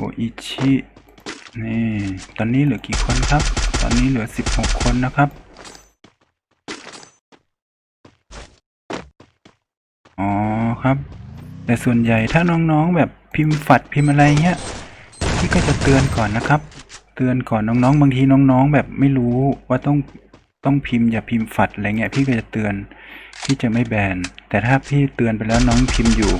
โออิชินี่ตอนนี้เหลือกี่คนครับ ตอนนี้เหลือสิบหกคนนะครับอ๋อครับ แต่ส่วนใหญ่ถ้าน้องๆแบบพิมพ์ฝัดพิมพ์อะไรเงี้ยพี่ก็จะเตือนก่อนนะครับ เตือนก่อนน้องๆ บางทีน้องๆ แบบไม่รู้ว่าต้องต้องพิมพ์อย่าพิมพ์ฝัดอะไรเงี้ยพี่ก็จะเตือนพี่จะไม่แบนแต่ถ้าพี่เตือนไปแล้วน้องพิมพ์อยู่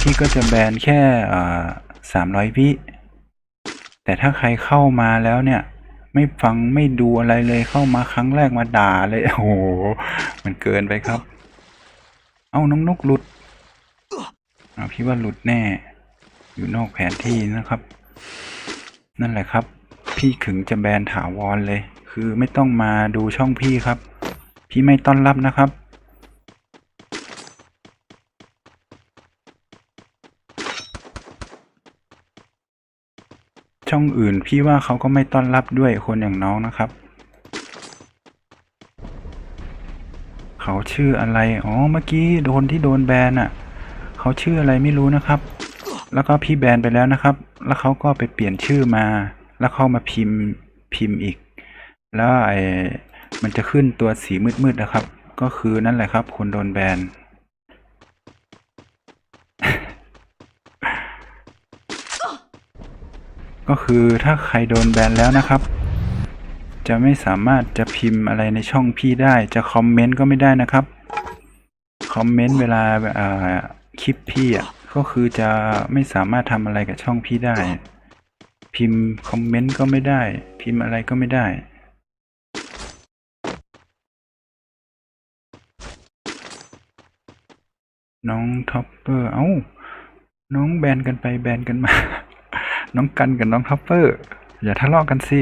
พี่ก็จะแบนแค่ สามร้อยวิ แต่ถ้าใครเข้ามาแล้วเนี่ย ไม่ฟังไม่ดูอะไรเลยเข้ามาครั้งแรกมาด่าเลย โอ้โห มันเกินไปครับ เอาน้องนกหลุดเอาพี่ว่าหลุดแน่ อยู่นอกแผนที่นะครับ นั่นแหละครับ พี่ขึงจะแบนถาวรเลย คือไม่ต้องมาดูช่องพี่ครับ พี่ไม่ต้อนรับนะครับ ช่องอื่น พี่ว่าเขาก็ไม่ต้อนรับด้วยคนอย่างน้องนะครับ เขาชื่ออะไร อ๋อ เมื่อกี้โดนที่โดนแบนอะ เขาชื่ออะไรไม่รู้นะครับ แล้วก็พี่แบนไปแล้วนะครับ แล้วเขาก็ไปเปลี่ยนชื่อมา แล้วเข้ามาพิมพ์พิมพ์อีก แล้วไอ้มันจะขึ้นตัวสีมืดๆนะครับ ก็คือนั่นแหละครับ คนโดนแบน ก็คือถ้าใครโดนแบนแล้วนะครับ จะไม่สามารถจะพิมพ์อะไรในช่องพี่ได้ จะคอมเมนต์ก็ไม่ได้นะครับคอมเมนต์เวลาคลิปพี่อะก็คือจะไม่สามารถทำอะไรกับช่องพี่ได้ พิมพ์คอมเมนต์ก็ไม่ได้ พิมพ์อะไรก็ไม่ได้น้องท็อปเปอร์ เอ้า น้องแบนกันไปแบนกันมา น้องกันกับน้องท็อปเปอร์ อย่าทะเลาะกันสิ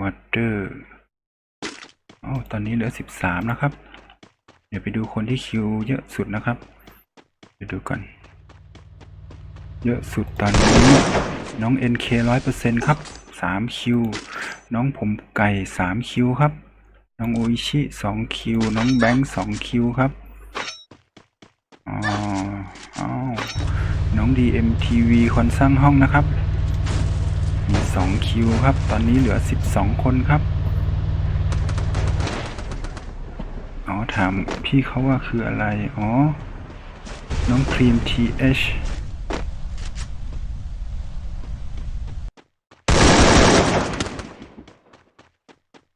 วอเตอร์อ๋อตอนนี้เหลือสิบสามนะครับ เดี๋ยวไปดูคนที่คิวเยอะสุดนะครับไปดูก่อน เยอะสุดตอนนี้ น้อง NK ร้อยเปอร์เซ็นครับสามคิวน้องผมไก่สามคิวครับ น้องโออิชิสองคิวน้องแบงค์สองคิวครับอ๋ออ้าวน้อง DMTV คนสร้างห้องนะครับ มีสองคิวครับ ตอนนี้เหลือสิบสองคนครับอ๋อถามพี่เขาว่าคืออะไร อ๋อ น้องครีม TH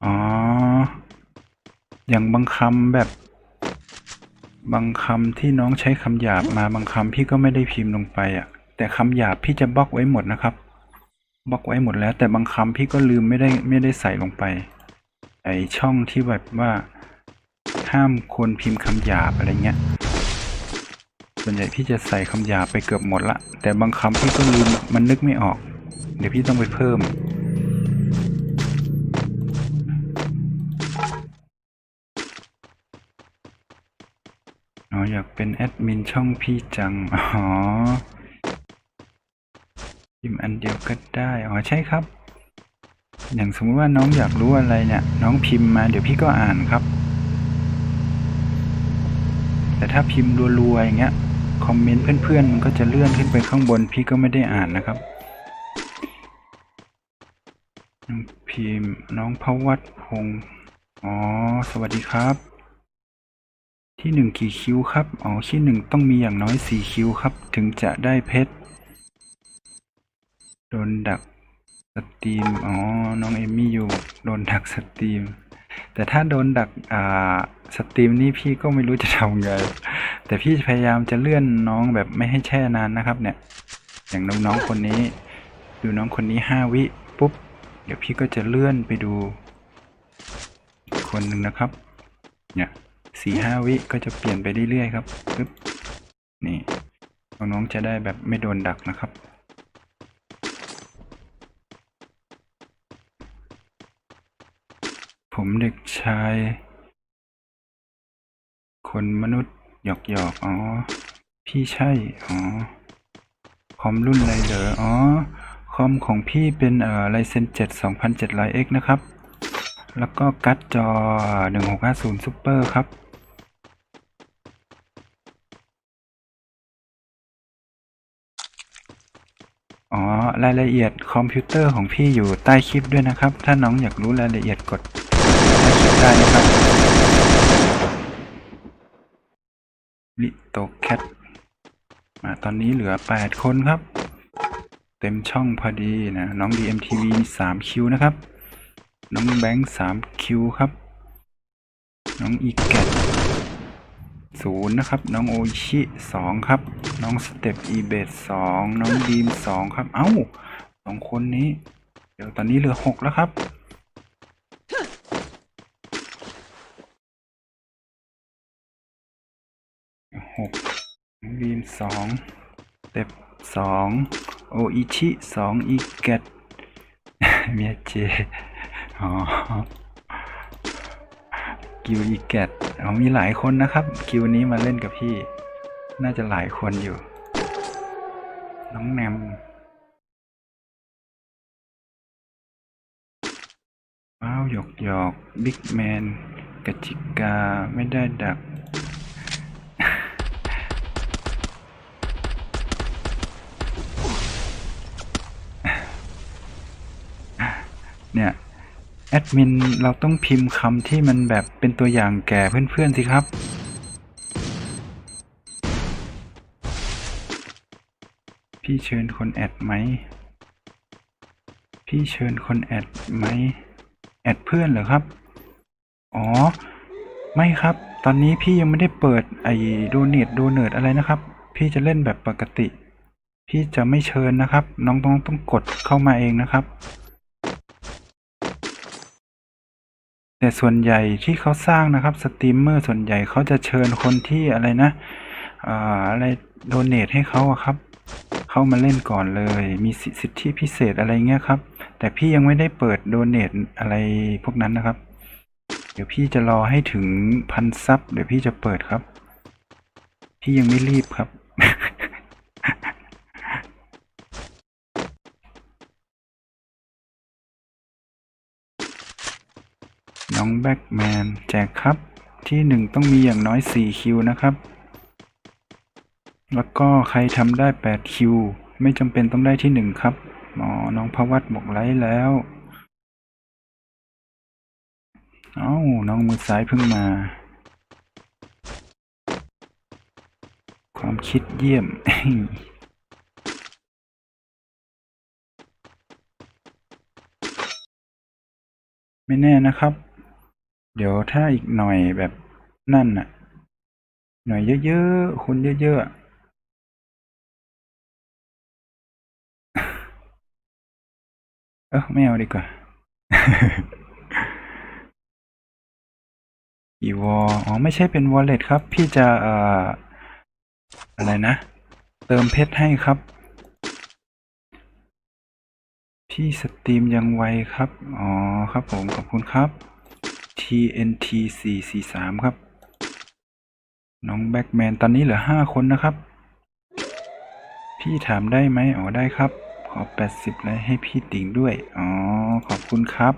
อ๋อ อย่างบางคำแบบ บางคำที่น้องใช้คำหยาบมาบางคำพี่ก็ไม่ได้พิมพ์ลงไปอะ แต่คำหยาบพี่จะบล็อกไว้หมดนะครับบล็อกไว้หมดแล้ว แต่บางคำพี่ก็ลืมไม่ได้ไม่ได้ใส่ลงไป ไอช่องที่แบบว่าห้ามคนพิมพ์คำหยาบอะไรเงี้ยส่วนใหญ่พี่จะใส่คำหยาบไปเกือบหมดละ แต่บางคำพี่ก็ลืมมันนึกไม่ออก เดี๋ยวพี่ต้องไปเพิ่ม อยากเป็นแอดมินช่องพี่จัง อ๋อพิมพ์อันเดียวก็ได้ อ๋อใช่ครับ อย่างสมมติว่าน้องอยากรู้อะไรเนี่ย น้องพิมพ์มาเดี๋ยวพี่ก็อ่านครับ แต่ถ้าพิมพ์รัวๆอย่างเงี้ย คอมเมนต์เพื่อนๆมันก็จะเลื่อนขึ้นไปข้างบนพี่ก็ไม่ได้อ่านนะครับ น้องพิมพ์น้องพวัตพงศ์อ๋อ สวัสดีครับ ที่หนึ่งกี่คิวครับ อ๋อที่หนึ่งต้องมีอย่างน้อยสี่คิวครับ ถึงจะได้เพชร โดนดักสตรีม อ๋อ น้องเอมี่อยู่ โดนดักสตรีม แต่ถ้าโดนดัก อ่า สตรีมนี่พี่ก็ไม่รู้จะทำไง แต่พี่พยายามจะเลื่อนน้องแบบไม่ให้แช่นานนะครับ เนี่ย อย่างน้องๆคนนี้ ดูน้องคนนี้ห้าวิ ปุ๊บ เดี๋ยวพี่ก็จะเลื่อนไปดู คนหนึ่งนะครับ เนี่ย สี่ห้าวิก็จะเปลี่ยนไปเรื่อยๆครับปึ๊บนี่น้องๆจะได้แบบไม่โดนดักนะครับ ผมเด็กชาย คนมนุษย์หยอกหยอกๆอ๋อ พี่ใช่ อ๋อ คอมรุ่นอะไรเหรอ อ๋อ คอมของพี่เป็นเอ่อ Ryzen 7 2700X นะครับ แล้วก็การ์ดจอ 1650 Super ครับ อ๋อ รายละเอียดคอมพิวเตอร์ของพี่อยู่ใต้คลิปด้วยนะครับ ถ้าน้องอยากรู้รายละเอียดกดใต้คลิปได้นะครับลิโตแคทมาตอนนี้เหลือ 8 คนครับ เต็มช่องพอดีนะ น้อง DMTV มี3คิวนะครับ น้องแบงค์3คิวครับ น้องอีแกตศูนย์นะครับ น้องโอชิสองครับ น้องสเต็ปอีเบสสองน้องดีมสองครับ เอ้าสองคนนี้ เดี๋ยวตอนนี้เหลือหกแล้วครับหกดีมสองสเต็ปสองโออิชิสองอีแกตเมียเจ อ๋อกิวอีแกตอ๋อมีหลายคนนะครับ กิวนี้มาเล่นกับพี่ น่าจะหลายคนอยู่ น้องแนมว้าวหยอกหยอกบิ๊กแมนกจิกาไม่ได้ดักเนี่ย แอดมินเราต้องพิมพ์คำที่มันแบบเป็นตัวอย่างแก่เพื่อนๆสิครับ พี่เชิญคนแอดไหม พี่เชิญคนแอดไหม แอดเพื่อนเหรอครับ อ๋อ ไม่ครับ ตอนนี้พี่ยังไม่ได้เปิดไอ้โดเนทโดเนทอะไรนะครับ พี่จะเล่นแบบปกติ พี่จะไม่เชิญนะครับ น้องต้องต้องกดเข้ามาเองนะครับ แต่ส่วนใหญ่ที่เขาสร้างนะครับสตรีมเมอร์ส่วนใหญ่เขาจะเชิญคนที่อะไรนะอ่าอะไรโดเนทให้เขาอะครับ เข้ามาเล่นก่อนเลย มีสิสิทธิพิเศษอะไรเงี้ยครับ แต่พี่ยังไม่ได้เปิดโดเนทอะไรพวกนั้นนะครับ เดี๋ยวพี่จะรอให้ถึงพันซับเดี๋ยวพี่จะเปิดครับ พี่ยังไม่รีบครับ น้องแบ็กแมนแจกครับ ที่หนึ่งต้องมีอย่างน้อย 4 คิวนะครับ แล้วก็ใครทำได้ 8 คิว ไม่จำเป็นต้องได้ที่หนึ่งครับอ๋อน้องพวัตบอกไลค์แล้ว เอ้า น้องมือซ้ายเพิ่งมา ความคิดเยี่ยมไม่แน่นะครับ เดี๋ยวถ้าอีกหน่อยแบบนั่นน่ะ หน่อยเยอะๆ คนเยอะๆเออไม่เอาดีกว่าอีวออ๋อ ไม่ใช่เป็น wallet ครับ พี่จะเอ่ออะไรนะ เติมเพชรให้ครับ พี่สตรีมยังไวครับ อ๋อ ครับผม ขอบคุณครับ TNT 4 4 3 ครับ น้องแบ็กแมนตอนนี้เหลือห้าคนนะครับ พี่ถามได้ไหมอ๋อได้ครับ ขอ 80ไลค์ให้พี่ติ่งด้วย อ๋อ ขอบคุณครับ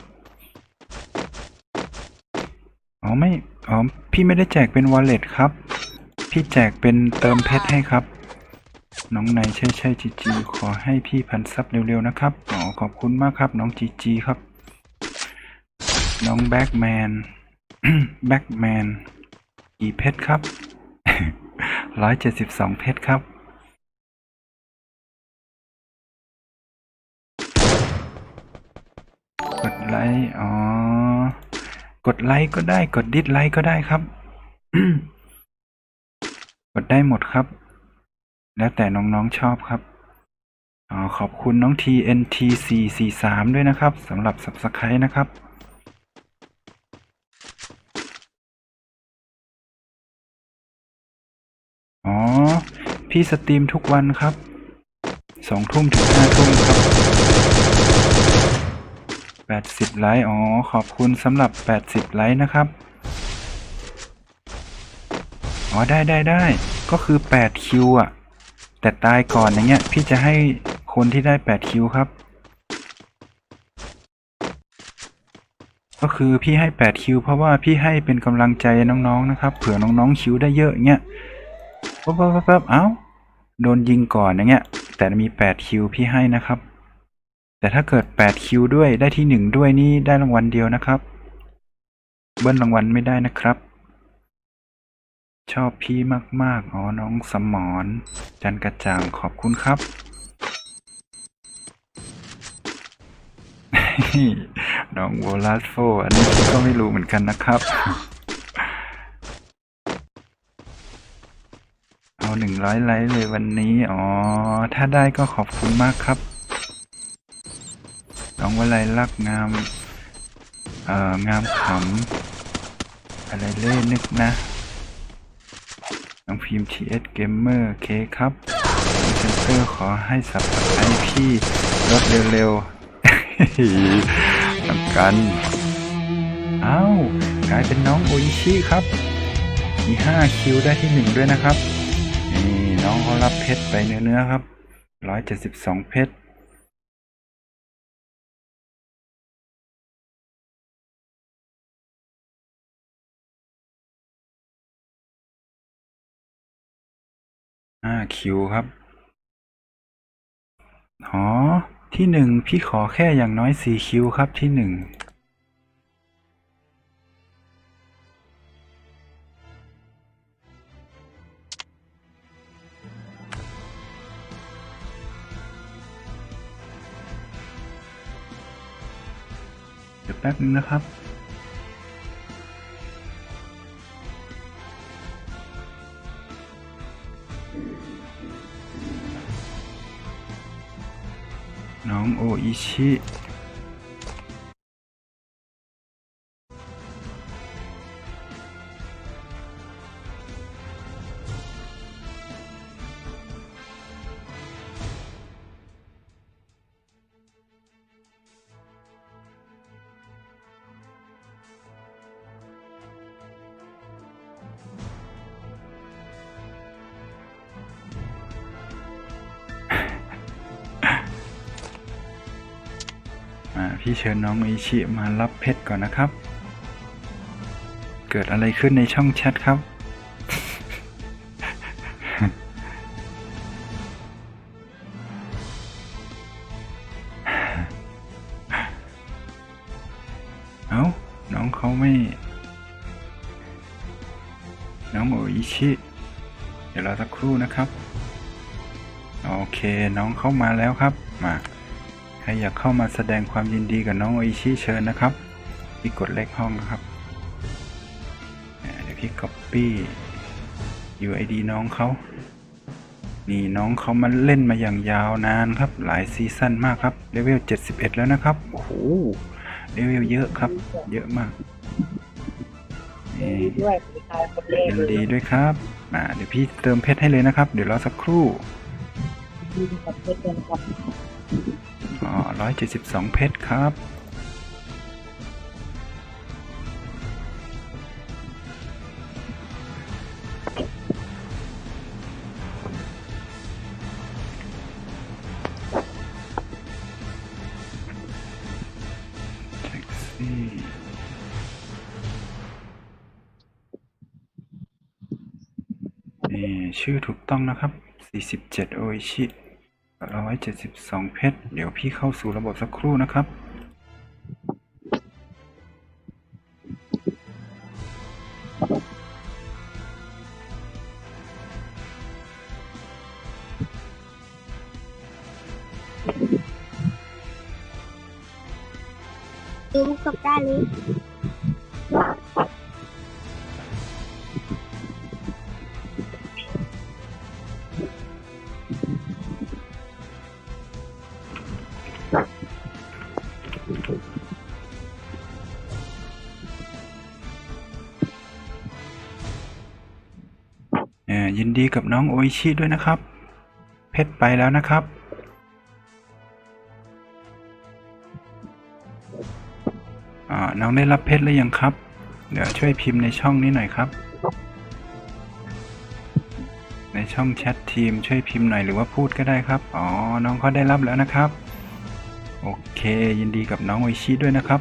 อ๋อไม่ อ๋อ พี่ไม่ได้แจกเป็น wallet ครับ พี่แจกเป็นเติมเพชรให้ครับ น้องในใช่ใช่จีจีขอให้พี่พันซับเร็วๆนะครับ อ๋อ ขอบคุณมากครับ น้องจีจีครับ น้องแบ็กแมน แบ็กแมน กี่เพชรครับ ร้อยเจ็ดสิบสองเพชรครับ กดไลค์ อ๋อ กดไลค์ก็ได้ กดดิสไลค์ก็ได้ครับ กดได้หมดครับ แล้วแต่น้องๆชอบครับอ๋อขอบคุณน้อง TNT 4 4 3 ด้วยนะครับสำหรับ Subscribe นะครับ อ๋อ พี่สตรีมทุกวันครับสองทุ่มถึงห้าทุ่มครับแปดสิบไลค์อ๋อ ขอบคุณสำหรับแปดสิบไลค์นะครับ อ๋อ ได้ได้ได้ก็คือแปดคิวอะ แต่ตายก่อนอย่างเงี้ย พี่จะให้คนที่ได้แปดคิวครับ ก็คือพี่ให้แปดคิวเพราะว่าพี่ให้เป็นกำลังใจน้องๆนะครับ เผื่อน้องๆคิวได้เยอะอย่างเงี้ยปั๊บปั๊บปั๊บปั๊บเอ้า โดนยิงก่อนอย่างเงี้ย แต่มีแปดคิวพี่ให้นะครับ แต่ถ้าเกิดแปดคิวด้วยได้ที่หนึ่งด้วยนี่ได้รางวัลเดียวนะครับ เบิ้ลรางวัลไม่ได้นะครับ ชอบพี่มากๆ อ๋อน้องสมอนจันกระจ่างขอบคุณครับ น้องโวลาสโฟอันนี้ก็ไม่รู้เหมือนกันนะครับ เอา หนึ่งร้อยไลค์เลยวันนี้ อ๋อ ถ้าได้ก็ขอบคุณมากครับน้องวลัยลักงาม เอ่อ งามขำ อะไรเล่นึกนะ น้องพิมพ์ TS Gamer เคครับเซนเตอร์ขอให้สับไอพี่ลดเร็วๆทำกัน อ้าว กลายเป็นน้องโออิชิครับ มี 5 คิวได้ที่ 1 ด้วยนะครับ องเขารับเพชรไปเนื้อๆครับ172เพชรห้าคิวครับอ๋อที่หนึ่งพี่ขอแค่อย่างน้อยสี่คิวครับที่หนึ่ง เดี๋ยวแป๊บนึงนะครับ น้องโออิชิ พี่เชิญน้องอิชิมารับเพชรก่อนนะครับ เกิดอะไรขึ้นในช่องแชทครับ เอ้า น้องเขาไม่ น้องโออิชิ เดี๋ยวเราสักครู่นะครับ โอเค น้องเข้ามาแล้วครับ มา ใครอยากเข้ามาแสดงความยินดีกับน้องโออิชิเชิญนะครับพี่กดเลขห้องนะครับเดี๋ยวพี่ copy UID น้องเขานี่น้องเขามาเล่นมาอย่างยาวนานครับ หลายซีซั่นมากครับเลเวล 71 แล้วนะครับ โอ้โหเลเวลเยอะครับ เยอะมากนี่ด้วยยินดีด้วยครับอ่าเดี๋ยวพี่เติมเพชรให้เลยนะครับ เดี๋ยวรอสักครู่ อ๋อร้อยเจ็ดสิบสองเพชรครับ แท็กซี่นี่ชื่อถูกต้องนะครับ 47 โอชิ 172 เพชร เดี๋ยวพี่เข้าสู่ระบบสักครู่นะครับ ดูกตกได้เลยเอ่ ยินดีกับน้องโออิชิด้วยนะครับ เพชรไปแล้วนะครับ น้องได้รับเพชรหรือยังครับ เดี๋ยวช่วยพิมพ์ในช่องนี้หน่อยครับ ในช่องแชททีมช่วยพิมพ์หน่อยหรือว่าพูดก็ได้ครับ อ๋อ น้องเขาได้รับแล้วนะครับ โอเค ยินดีกับน้องโออิชิด้วยนะครับ